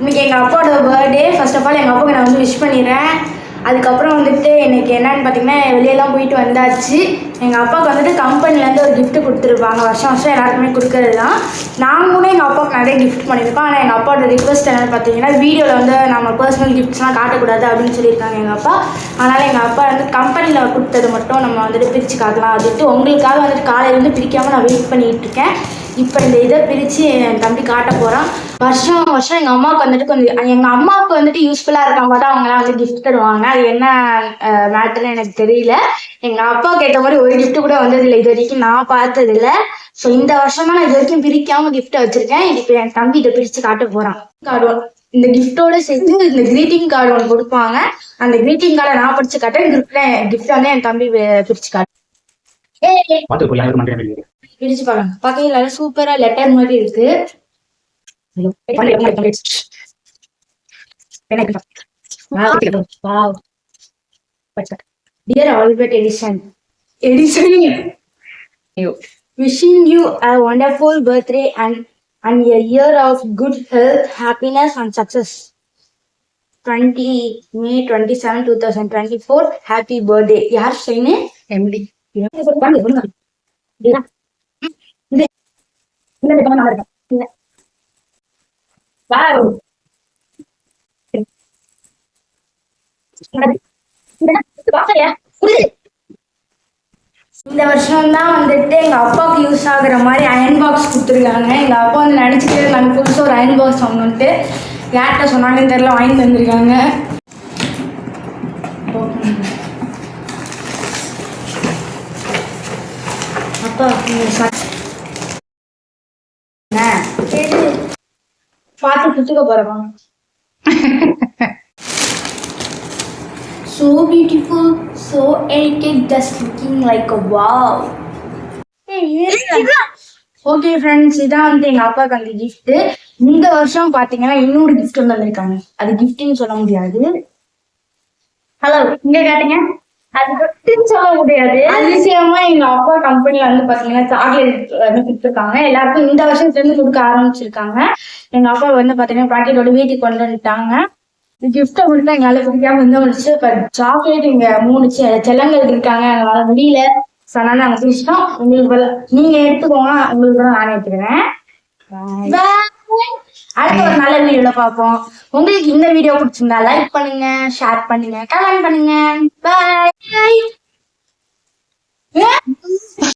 இன்னைக்கு எங்கள் அப்பாவோட பர்த்டே ஃபர்ஸ்ட் ஆஃப் ஆல் எங்கள் அப்பாவுக்கு நான் வந்து விஷ் பண்ணிடுறேன். அதுக்கப்புறம் வந்துட்டு எனக்கு என்னன்னு பார்த்தீங்கன்னா வெளியெல்லாம் போயிட்டு வந்தாச்சு. எங்கள் அப்பாவுக்கு வந்துட்டு கம்பெனிலேருந்து ஒரு கிஃப்ட்டு கொடுத்துருப்பாங்க. வருஷம் வருஷம் எல்லாருக்குமே கொடுக்கறது தான் நாங்களும் எங்கள் அப்பாவுக்கு நிறைய கிஃப்ட் பண்ணியிருப்பேன் ஆனால் எங்கள் அப்பாவோட ரிக்வஸ்ட் என்னன்னு பார்த்தீங்கன்னா வீடியோவில் வந்து நம்ம பர்சனல் கிஃப்ட்ஸ்லாம் காட்டக்கூடாது அப்படின்னு சொல்லியிருக்காங்க எங்கள் அப்பா. அதனால் எங்கள் அப்பா வந்து கம்பெனியில் கொடுத்தது மட்டும் நம்ம வந்துட்டு பிரித்து காட்டலாம். அப்படின்ட்டு உங்களுக்காக வந்துட்டு காலையிலேருந்து பிரிக்காமல் நான் வெயிட் பண்ணிகிட்டு இருக்கேன். இப்போ இந்த இதை பிரித்து என் தம்பி காட்ட போகிறான் வருஷம் வருஷம் எங்கள் அம்மாவுக்கு வந்துட்டு கொஞ்சம் எங்கள் அம்மாவுக்கு வந்துட்டு யூஸ்ஃபுல்லாக இருக்காங்க பார்த்தா அவங்களாம் வந்து கிஃப்ட் தருவாங்க. அது என்ன மேட்டர்னு எனக்கு தெரியல. எங்கள் அப்பாவுக்கு ஏற்ற மாதிரி ஒரு கிஃப்ட் கூட வந்ததில்லை. இது வரைக்கும் நான் பார்த்ததில்ல. ஸோ இந்த வருஷமா நான் இது வரைக்கும் பிரிக்காமல் கிஃப்ட்டை வச்சுருக்கேன். இப்போ என் தம்பி இதை பிரித்து காட்ட போகிறான் கார்டு இந்த கிஃப்டோட சேர்த்து இந்த கிரீட்டிங் கார்டு ஒன்று கொடுப்பாங்க. அந்த கிரீட்டிங் கார்டை நான் படிச்சு காட்டேன் கிஃப்ட் கிஃப்ட் வந்து என் தம்பி வே- பிரிச்சு காட்டு பிரிச்சு பாருங்க பக்கையில சூப்பரா லெட்டர் மாதிரி இருக்கு dear Albert Edison Edison wishing you a wonderful birthday and and a year of good health happiness and success 20 may 27 2024 happy birthday யார் செய்யு எம்டி இந்த வருஷம் தான் வந்துட்டு எங்க அப்பாவுக்கு யூஸ் ஆகுற மாதிரி அயன் பாக்ஸ் கொடுத்துருக்காங்க. எங்க அப்பா வந்து நினைச்சிட்டு நாங்க புதுசாக ஒரு அயன் பாக்ஸ் வாங்கணும்ட்டு யார்கிட்ட சொன்னாங்கன்னு தெரியல வாங்கி தந்திருக்காங்க அப்பா நீங்க ச- என்ன? பார்த்து சுத்துக்க போறோம் so beautiful, so elegant, just looking like a wow. Okay friends இதான் வந்து எங்க அப்பாவுக்கு அந்த gift. இந்த வருஷம் பாத்தீங்கன்னா இன்னொரு gift வந்து வந்திருக்காங்க. அது கிஃப்ட்னு சொல்ல முடியாது. ஹலோ இங்க காட்டுங்க. அது சொல்ல முடியாது. அதிசயமா எங்க அப்பா கம்பெனில வந்து பாத்தீங்கன்னா சாக்லேட் வந்து கொடுத்துருக்காங்க. எல்லாருக்கும் இந்த வருஷத்துல இருந்து கொடுக்க ஆரம்பிச்சிருக்காங்க. எங்க அப்பா வந்து பாத்தீங்கன்னா பாக்கெட்டோட வீட்டுக்கு கொண்டு வந்துட்டாங்க. கிஃப்ட்டை மட்டும் எங்களால பிடிக்காம இருந்த முடிச்சு இப்ப சாக்லேட் இங்க மூணு செல்லங்கள் இருக்காங்க. அதனால ஸோ அதனால நாங்க பிடிச்சிட்டோம் உங்களுக்கு நீங்க எடுத்துக்கோங்க. உங்களுக்கு தான் நான் எடுத்துக்கிறேன். அடுத்த ஒரு நல்ல வீடியோல பார்ப்போம். உங்களுக்கு இந்த வீடியோ பிடிச்சிருந்தா லைக் பண்ணுங்க ஷேர் பண்ணுங்க கமெண்ட் பண்ணுங்க. பாய்